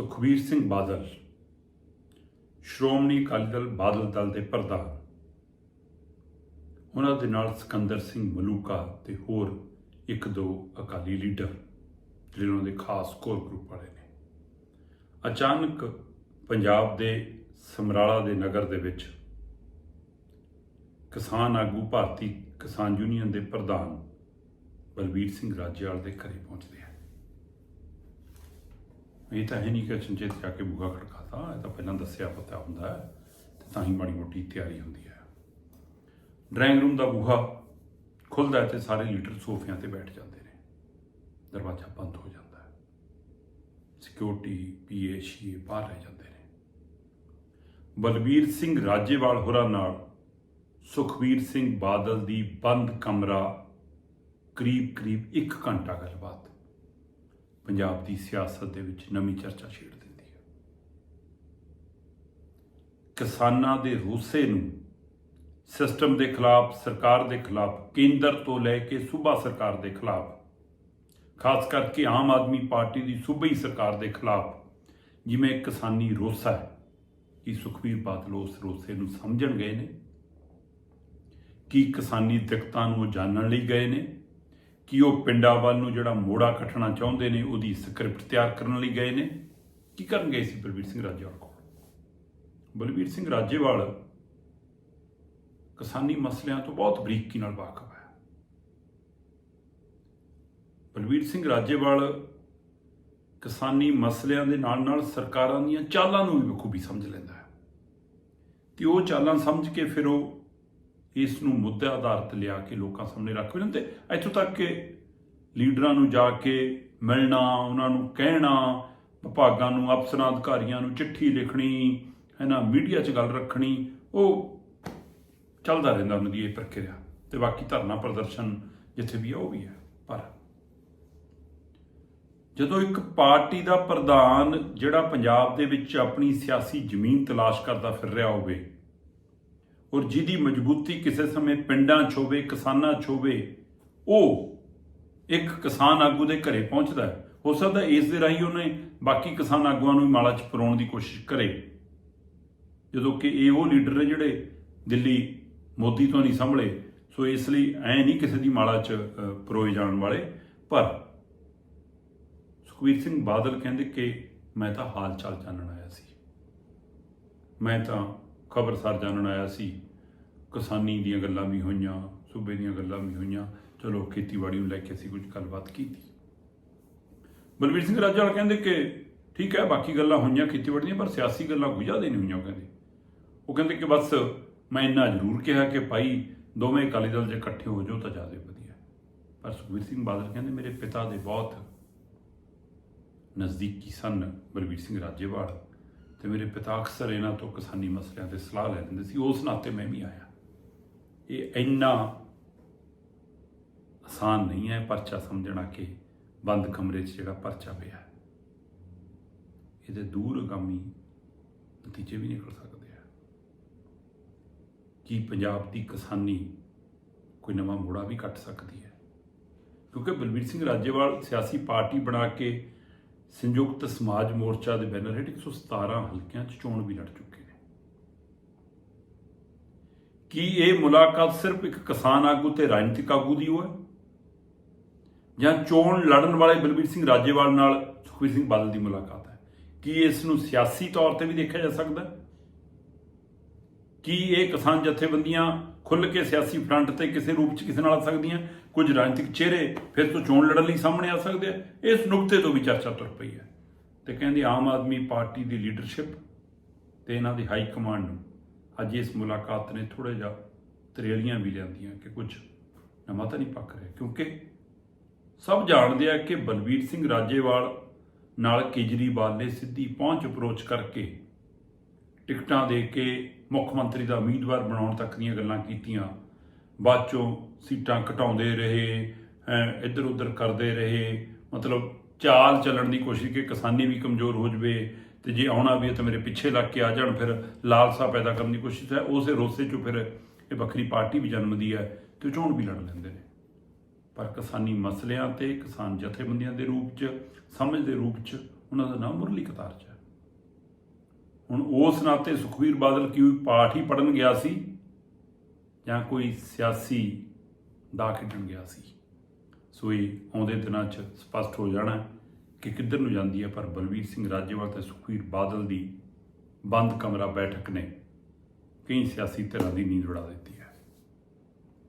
ਸੁਖਬੀਰ ਸਿੰਘ ਬਾਦਲ, ਸ਼੍ਰੋਮਣੀ ਅਕਾਲੀ ਦਲ ਬਾਦਲ ਦਲ ਦੇ ਪ੍ਰਧਾਨ, ਉਹਨਾਂ ਦੇ ਨਾਲ ਸਿਕੰਦਰ ਸਿੰਘ ਮਲੂਕਾ ਤੇ ਹੋਰ ਇੱਕ ਦੋ ਅਕਾਲੀ ਲੀਡਰ, ਜਿਹੜੇ ਉਹਨਾਂ ਦੇ ਖਾਸ ਕੋਰ ਗਰੁੱਪ ਵਾਲੇ ਨੇ। ਅਚਾਨਕ ਪੰਜਾਬ ਦੇ ਸਮਰਾਲਾ ਦੇ ਨਗਰ ਦੇ ਵਿੱਚ ਕਿਸਾਨ ਆਗੂ ਭਾਰਤੀ ਕਿਸਾਨ ਯੂਨੀਅਨ ਦੇ ਪ੍ਰਧਾਨ ਬਲਬੀਰ ਸਿੰਘ ਰਾਜੇਵਾਲ ਦੇ ਘਰੇ ਪਹੁੰਚਦੇ ਆ ਇਹ ਤਾਂ ਹੈ ਨਹੀਂ ਕਿ ਅਚਨਚੇਤ ਜਾ ਕੇ ਬੂਹਾ ਖੜਕਾਤਾ, ਇਹ ਤਾਂ ਪਹਿਲਾਂ ਦੱਸਿਆ ਪਤਾ ਹੁੰਦਾ ਹੈ, ਤੇ ਤਾਂ ਹੀ ਮਾੜੀ ਮੋਟੀ ਤਿਆਰੀ ਹੁੰਦੀ ਹੈ। ਡਰਾਇੰਗ ਰੂਮ ਦਾ ਬੂਹਾ ਖੁੱਲਦਾ ਹੈ ਤੇ ਸਾਰੇ ਲੀਡਰ ਸੋਫਿਆਂ ਤੇ ਬੈਠ ਜਾਂਦੇ ਨੇ। ਦਰਵਾਜ਼ਾ ਬੰਦ ਹੋ ਜਾਂਦਾ ਹੈ। ਸਿਕਿਉਰਿਟੀ ਪੀਏ ਸ਼ੀਏ ਬਾਹਰ ਰਹਿ ਜਾਂਦੇ ਨੇ। ਬਲਬੀਰ ਸਿੰਘ ਰਾਜੇਵਾਲ ਹੋਰਾਂ ਨਾਲ ਸੁਖਬੀਰ ਸਿੰਘ ਬਾਦਲ ਦੀ ਬੰਦ ਕਮਰਾ ਕਰੀਬ ਕਰੀਬ 1 ਘੰਟਾ ਗੱਲਬਾਤ। ਪੰਜਾਬ ਦੀ ਸਿਆਸਤ ਦੇ ਵਿੱਚ ਨਵੀਂ ਚਰਚਾ ਛੇੜ ਦਿੰਦੀ ਹੈ। ਕਿਸਾਨਾਂ ਦੇ ਰੋਸੇ ਨੂੰ ਸਿਸਟਮ ਦੇ ਖਿਲਾਫ, ਸਰਕਾਰ ਦੇ ਖਿਲਾਫ, ਕੇਂਦਰ ਤੋਂ ਲੈ ਕੇ ਸੂਬਾ ਸਰਕਾਰ ਦੇ ਖਿਲਾਫ, ਖਾਸ ਕਰਕੇ ਆਮ ਆਦਮੀ ਪਾਰਟੀ ਦੀ ਸੂਬਈ ਸਰਕਾਰ ਦੇ ਖਿਲਾਫ, ਜਿਵੇਂ ਕਿਸਾਨੀ ਰੋਸਾ ਹੈ, ਕਿ ਸੁਖਬੀਰ ਬਾਦਲ ਉਸ ਰੋਸੇ ਨੂੰ ਸਮਝਣ ਗਏ ਨੇ? ਕੀ ਕਿਸਾਨੀ ਦਿੱਕਤਾਂ ਨੂੰ ਉਹ ਜਾਣਨ ਲਈ ਗਏ ਨੇ? ਕਿ ਉਹ ਪਿੰਡਾਂ ਵੱਲ ਨੂੰ ਜਿਹੜਾ ਮੋੜਾ ਕੱਟਣਾ ਚਾਹੁੰਦੇ ਨੇ, ਉਹਦੀ ਸਕ੍ਰਿਪਟ ਤਿਆਰ ਕਰਨ ਲਈ ਗਏ ਨੇ। ਕੀ ਕਰਨ ਗਏ ਸੀ ਬਲਬੀਰ ਸਿੰਘ ਰਾਜੇਵਾਲ ਕੋਲ? ਬਲਬੀਰ ਸਿੰਘ ਰਾਜੇਵਾਲ ਕਿਸਾਨੀ ਮਸਲਿਆਂ ਤੋਂ ਬਹੁਤ ਬਰੀਕੀ ਨਾਲ ਵਾਕਿਫ ਹੈ ਬਲਬੀਰ ਸਿੰਘ ਰਾਜੇਵਾਲ ਕਿਸਾਨੀ ਮਸਲਿਆਂ ਦੇ ਨਾਲ ਨਾਲ ਸਰਕਾਰਾਂ ਦੀਆਂ ਚਾਲਾਂ ਨੂੰ ਵੀ ਬਖੂਬੀ ਸਮਝ ਲੈਂਦਾ ਹੈ। ਤੇ ਉਹ ਚਾਲਾਂ ਸਮਝ ਕੇ ਫਿਰ ਉਹ ਇਸ ਨੂੰ ਮੁੱਦੇ ਆਧਾਰਿਤ ਲਿਆ ਕੇ ਲੋਕਾਂ ਸਾਹਮਣੇ ਰੱਖ ਵੀ ਤੇ ਇੱਥੋਂ ਤੱਕ ਕਿ ਲੀਡਰਾਂ ਨੂੰ ਜਾ ਕੇ ਮਿਲਣਾ, ਉਹਨਾਂ ਨੂੰ ਕਹਿਣਾ, ਵਿਭਾਗਾਂ ਨੂੰ, ਅਫਸਰਾਂ, ਅਧਿਕਾਰੀਆਂ ਨੂੰ ਚਿੱਠੀ ਲਿਖਣੀ ਹੈ ਨਾ ਮੀਡੀਆ 'ਚ ਗੱਲ ਰੱਖਣੀ, ਉਹ ਚੱਲਦਾ ਰਹਿੰਦਾ ਉਹਨਾਂ ਦੀ ਇਹ ਪ੍ਰਕਿਰਿਆ ਤੇ ਬਾਕੀ ਧਰਨਾ ਪ੍ਰਦਰਸ਼ਨ ਜਿੱਥੇ ਵੀ ਆ, ਉਹ ਵੀ ਹੈ। ਪਰ ਜਦੋਂ ਇੱਕ ਪਾਰਟੀ ਦਾ ਪ੍ਰਧਾਨ ਜਿਹੜਾ ਪੰਜਾਬ ਦੇ ਵਿੱਚ ਆਪਣੀ ਸਿਆਸੀ ਜ਼ਮੀਨ ਤਲਾਸ਼ ਕਰਦਾ ਫਿਰ ਰਿਹਾ ਹੋਵੇ ਔਰ ਜਿਹਦੀ ਮਜ਼ਬੂਤੀ ਕਿਸੇ ਸਮੇਂ ਪਿੰਡਾਂ 'ਚ ਹੋਵੇ, ਕਿਸਾਨਾਂ 'ਚ ਹੋਵੇ, ਉਹ ਇੱਕ ਕਿਸਾਨ ਆਗੂ ਦੇ ਘਰੇ ਪਹੁੰਚਦਾ ਹੈ। ਹੋ ਸਕਦਾ ਇਸ ਦੇ ਰਾਹੀਂ ਉਹਨੇ ਬਾਕੀ ਕਿਸਾਨ ਆਗੂਆਂ ਨੂੰ ਵੀ ਮਾਲਾ 'ਚ ਪਰੋਣ ਦੀ ਕੋਸ਼ਿਸ਼ ਕਰੇ। ਜਦੋਂ ਕਿ ਇਹ ਉਹ ਲੀਡਰ ਨੇ ਜਿਹੜੇ ਦਿੱਲੀ ਮੋਦੀ ਤੋਂ ਨਹੀਂ ਸੰਭਲੇ, ਸੋ ਇਸ ਲਈ ਐ ਨਹੀਂ ਕਿਸੇ ਦੀ ਮਾਲਾ 'ਚ ਪਰੋਏ ਜਾਣ ਵਾਲੇ। ਪਰ ਸੁਖਬੀਰ ਸਿੰਘ ਬਾਦਲ ਕਹਿੰਦੇ ਕਿ ਮੈਂ ਤਾਂ ਹਾਲ ਚਾਲ ਜਾਣਨ ਆਇਆ ਸੀ। ਮੈਂ ਤਾਂ ਖਬਰਸਾਰ ਜਾਣਨ ਆਇਆ ਸੀ। ਕਿਸਾਨੀ ਦੀਆਂ ਗੱਲਾਂ ਵੀ ਹੋਈਆਂ, ਸੂਬੇ ਦੀਆਂ ਗੱਲਾਂ ਵੀ ਹੋਈਆਂ। ਚਲੋ, ਖੇਤੀਬਾੜੀ ਨੂੰ ਲੈ ਕੇ ਅਸੀਂ ਕੁਝ ਗੱਲਬਾਤ ਕੀਤੀ। ਬਲਵੀਰ ਸਿੰਘ ਰਾਜਾ ਕਹਿੰਦੇ ਕਿ ਠੀਕ ਹੈ, ਬਾਕੀ ਗੱਲਾਂ ਹੋਈਆਂ ਖੇਤੀਬਾੜੀ ਦੀਆਂ, ਪਰ ਸਿਆਸੀ ਗੱਲਾਂ ਕੋਈ ਜ਼ਿਆਦਾ ਨਹੀਂ ਹੋਈਆਂ ਉਹ ਕਹਿੰਦੇ। ਉਹ ਕਹਿੰਦੇ ਕਿ ਬਸ ਮੈਂ ਇੰਨਾ ਜ਼ਰੂਰ ਕਿਹਾ ਕਿ ਭਾਈ ਦੋਵੇਂ ਅਕਾਲੀ ਦਲ ਜੇ ਇਕੱਠੇ ਹੋ ਜਾਓ ਤਾਂ ਜ਼ਿਆਦਾ ਵਧੀਆ। ਪਰ ਸੁਖਬੀਰ ਸਿੰਘ ਬਾਦਲ ਕਹਿੰਦੇ, ਮੇਰੇ ਪਿਤਾ ਦੇ ਬਹੁਤ ਨਜ਼ਦੀਕੀ ਸਨ ਬਲਵੀਰ ਸਿੰਘ ਰਾਜੇਵਾਲ। ਤੇ ਮੇਰੇ ਪਿਤਾ ਅਕਸਰ ਇਹਨਾਂ ਤੋਂ ਕਿਸਾਨੀ ਮਸਲਿਆਂ ਤੇ ਸਲਾਹ ਲੈ ਲੈਂਦੇ ਸੀ। ਉਸ ਨਾਤੇ ਮੈਂ ਵੀ ਆਇਆ। ਇਹ ਇੰਨਾ ਆਸਾਨ ਨਹੀਂ ਹੈ ਪਰਚਾ ਸਮਝਣਾ ਕਿ ਬੰਦ ਕਮਰੇ 'ਚ ਜਿਹੜਾ ਪਰਚਾ ਪਿਆ ਹੈ। ਇਹਦੇ ਦੂਰਗਾਮੀ ਨਤੀਜੇ ਵੀ ਨਿਕਲ ਸਕਦੇ ਆ। ਕੀ ਪੰਜਾਬ ਦੀ ਕਿਸਾਨੀ ਕੋਈ ਨਵਾਂ ਮੋੜਾ ਵੀ ਕੱਟ ਸਕਦੀ ਹੈ? ਕਿਉਂਕਿ ਬਲਬੀਰ ਸਿੰਘ ਰਾਜੇਵਾਲ ਸਿਆਸੀ ਪਾਰਟੀ ਬਣਾ ਕੇ ਸੰਯੁਕਤ ਸਮਾਜ ਮੋਰਚਾ ਦੇ ਬੈਨਰ ਹੇਠ 117 ਹਲਕਿਆਂ 'ਚ ਚੋਣ ਵੀ ਲੜ ਚੁੱਕੇ ਨੇ। ਕੀ ਇਹ ਮੁਲਾਕਾਤ ਸਿਰਫ ਇੱਕ ਕਿਸਾਨ ਆਗੂ ਤੇ ਰਾਜਨੀਤਿਕ ਆਗੂ ਦੀ ਹੋਏ ਜਾਂ ਚੋਣ ਲੜਨ ਵਾਲੇ ਬਲਬੀਰ ਸਿੰਘ ਰਾਜੇਵਾਲ ਨਾਲ ਸੁਖਬੀਰ ਸਿੰਘ ਬਾਦਲ ਦੀ ਮੁਲਾਕਾਤ ਹੈ? ਕੀ ਇਸ ਨੂੰ ਸਿਆਸੀ ਤੌਰ ਤੇ ਵੀ ਦੇਖਿਆ ਜਾ ਸਕਦਾ ਹੈ? ਕੀ ਇਹ ਕਿਸਾਨ ਜਥੇਬੰਦੀਆਂ ਖੁੱਲ੍ਹ ਕੇ ਸਿਆਸੀ ਫਰੰਟ ਤੇ ਕਿਸੇ ਰੂਪ 'ਚ ਕਿਸੇ ਨਾਲ ਆ ਸਕਦੀਆਂ? ਕੁਝ ਰਾਜਨੀਤਿਕ ਚਿਹਰੇ ਫਿਰ ਤੋਂ ਚੋਣ ਲੜਨ ਲਈ ਸਾਹਮਣੇ ਆ ਸਕਦੇ ਆ। ਇਸ ਨੁਕਤੇ ਤੋਂ ਵੀ ਚਰਚਾ ਤੁਰ ਪਈ ਹੈ। ਤੇ ਕਹਿੰਦੇ ਆਮ ਆਦਮੀ ਪਾਰਟੀ ਦੀ ਲੀਡਰਸ਼ਿਪ ਤੇ ਇਹਨਾਂ ਦੀ ਹਾਈ ਕਮਾਂਡ ਨੂੰ ਅੱਜ ਇਸ ਮੁਲਾਕਾਤ ਨੇ ਥੋੜਾ ਜਿਹਾ ਤਰੇਲੀਆਂ ਵੀ ਲਿਆਂਦੀਆਂ ਕਿ ਕੁਝ ਨਵਾਂ ਤਾਂ ਨਹੀਂ ਪੱਕ ਰਿਹਾ। ਕਿਉਂਕਿ ਸਭ ਜਾਣਦੇ ਆ ਕਿ ਬਲਬੀਰ ਸਿੰਘ ਰਾਜੇਵਾਲ ਨਾਲ ਕੇਜਰੀਵਾਲ ਨੇ ਸਿੱਧੀ ਪਹੁੰਚ ਅਪਰੋਚ ਕਰਕੇ ਟਿਕਟਾਂ ਦੇ ਕੇ ਮੁੱਖ ਮੰਤਰੀ ਦਾ ਉਮੀਦਵਾਰ ਬਣਾਉਣ ਤੱਕ ਦੀਆਂ ਗੱਲਾਂ ਕੀਤੀਆਂ। ਬਾਅਦ ਚੋਂ ਸੀਟਾਂ ਘਟਾਉਂਦੇ ਰਹੇ ਇੱਧਰ ਉੱਧਰ ਕਰਦੇ ਰਹੇ। ਮਤਲਬ ਚਾਲ ਚੱਲਣ ਦੀ ਕੋਸ਼ਿਸ਼ ਕਿ ਕਿਸਾਨੀ ਵੀ ਕਮਜ਼ੋਰ ਹੋ ਜਵੇ ਤੇ ਜੇ ਆਉਣਾ ਵੀ ਹੈ ਤਾਂ ਮੇਰੇ ਪਿੱਛੇ ਲੱਗ ਕੇ ਆ ਜਾਣ, ਫਿਰ ਲਾਲਸਾ ਪੈਦਾ ਕਰਨ ਦੀ ਕੋਸ਼ਿਸ਼ ਹੈ। ਉਸੇ ਰੋਸੇ ਚੋਂ ਫਿਰ ਇਹ ਵੱਖਰੀ ਪਾਰਟੀ ਵੀ ਜਨਮਦੀ ਹੈ ਤੇ ਚੋਣ ਵੀ ਲੜ ਲੈਂਦੇ ਨੇ। ਪਰ ਕਿਸਾਨੀ ਮਸਲਿਆਂ ਤੇ ਕਿਸਾਨ ਜਥੇਬੰਦੀਆਂ ਦੇ ਰੂਪ 'ਚ, ਸਮਝ ਦੇ ਰੂਪ 'ਚ ਉਹਨਾਂ ਦਾ ਨਾਮ ਮੁਰਲੀ ਕਤਾਰ ਚ ਹੈ। ਹੁਣ ਉਸ ਨਾਤੇ ਸੁਖਵੀਰ ਬਾਦਲ ਕੀ ਕੋਈ ਪਾਠ ਹੀ ਪੜਨ ਗਿਆ ਸੀ? ਜਾਂ ਕੋਈ ਸਿਆਸੀ ਦਾ ਖੇਡਣ ਗਿਆ ਸੀ? ਸੋ ਇਹ ਆਉਂਦੇ ਦਿਨਾਂ 'ਚ ਸਪਸ਼ਟ ਹੋ ਜਾਣਾ ਕਿ ਕਿੱਧਰ ਨੂੰ ਜਾਂਦੀ ਹੈ, ਪਰ ਬਲਵੀਰ ਸਿੰਘ ਰਾਜੇਵਾਲ ਤੇ ਸੁਖਵੀਰ ਬਾਦਲ ਦੀ ਬੰਦ ਕਮਰਾ ਬੈਠਕ ਨੇ ਕਈ ਸਿਆਸੀ ਧਿਰਾਂ ਦੀ ਨੀਂਦ ਉਡਾ ਦਿੱਤੀ